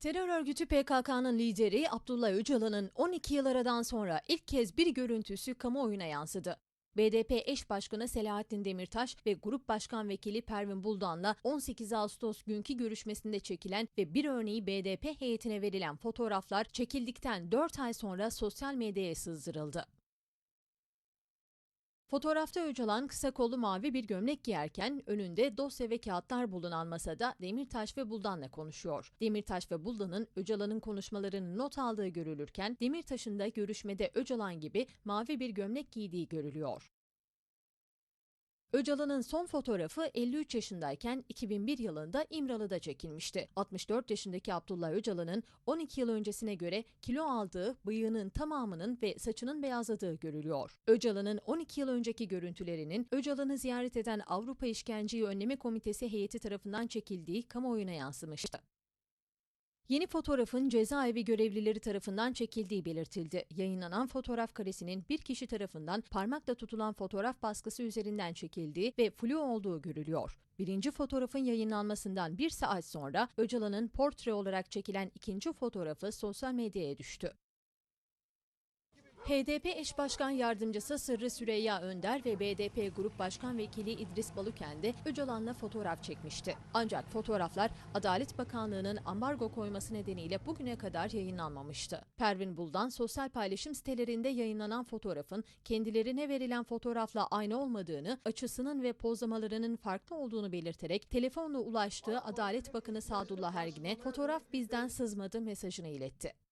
Terör örgütü PKK'nın lideri Abdullah Öcalan'ın 12 yıl aradan sonra ilk kez bir görüntüsü kamuoyuna yansıdı. BDP eş başkanı Selahattin Demirtaş ve Grup Başkan Vekili Pervin Buldan'la 18 Ağustos günkü görüşmesinde çekilen ve bir örneği BDP heyetine verilen fotoğraflar çekildikten 4 ay sonra sosyal medyaya sızdırıldı. Fotoğrafta Öcalan kısa kollu mavi bir gömlek giyerken önünde dosya ve kağıtlar bulunan masada Demirtaş ve Buldan'la konuşuyor. Demirtaş ve Buldan'ın Öcalan'ın konuşmalarını not aldığı görülürken Demirtaş'ın da görüşmede Öcalan gibi mavi bir gömlek giydiği görülüyor. Öcalan'ın son fotoğrafı 53 yaşındayken 2001 yılında İmralı'da çekilmişti. 64 yaşındaki Abdullah Öcalan'ın 12 yıl öncesine göre kilo aldığı, bıyığının tamamının ve saçının beyazladığı görülüyor. Öcalan'ın 12 yıl önceki görüntülerinin Öcalan'ı ziyaret eden Avrupa İşkenceyi Önleme Komitesi heyeti tarafından çekildiği kamuoyuna yansımıştı. Yeni fotoğrafın cezaevi görevlileri tarafından çekildiği belirtildi. Yayınlanan fotoğraf karesinin bir kişi tarafından parmakla tutulan fotoğraf baskısı üzerinden çekildiği ve flu olduğu görülüyor. Birinci fotoğrafın yayınlanmasından bir saat sonra Öcalan'ın portre olarak çekilen ikinci fotoğrafı sosyal medyaya düştü. HDP eş başkan yardımcısı Sırrı Süreyya Önder ve BDP Grup Başkan Vekili İdris Baluken de Öcalan'la fotoğraf çekmişti. Ancak fotoğraflar Adalet Bakanlığı'nın ambargo koyması nedeniyle bugüne kadar yayınlanmamıştı. Pervin Buldan sosyal paylaşım sitelerinde yayınlanan fotoğrafın kendilerine verilen fotoğrafla aynı olmadığını, açısının ve pozlamalarının farklı olduğunu belirterek telefonla ulaştığı Adalet Bakanı Sadullah Ergin'e fotoğraf bizden sızmadı mesajını iletti.